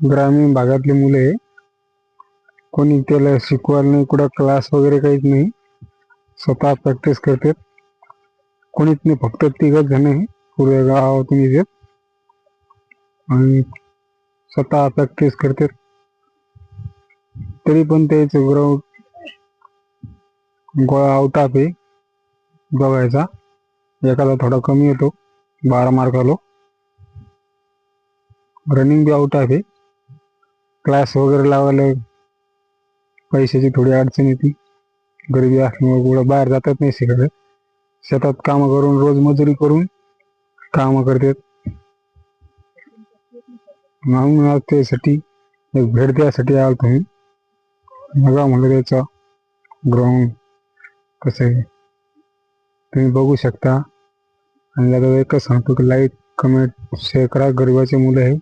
ग्रामीण भागातली मुले आहे. कोणी त्याला शिकवायला नाही कुठं क्लास वगैरे काहीच नाही. स्वतः प्रॅक्टिस करतात. कोणीच नाही फक्त तिघच जण पुढे पुऱ्या गावातून येतात आणि स्वतः प्रॅक्टिस करतात. तरी पण त्याचं ग्राउंड गोळा आउट आहे. बघायचा. एखादा थोडा कमी येतो. बारा मार्क आलो. रनिंग बी आउट आहे. क्लास वगैरे लावायला पैशाची थोडी अडचण येते. गरिबी असल्यामुळे कुठं बाहेर जातात नाही शिकायला शेतात कामं करून रोज मजुरी करून कामं करतात. म्हणून आज त्यासाठी एक भेट द्यासाठी आलो तुम्ही बघा म्हणलं त्याचा ग्राउंड कसं आहे. तुम्ही बघू शकता. आणि दादा एकच सांगतो की लाईक कमेंट शेअर करा. गरिबाचे मुलं आहे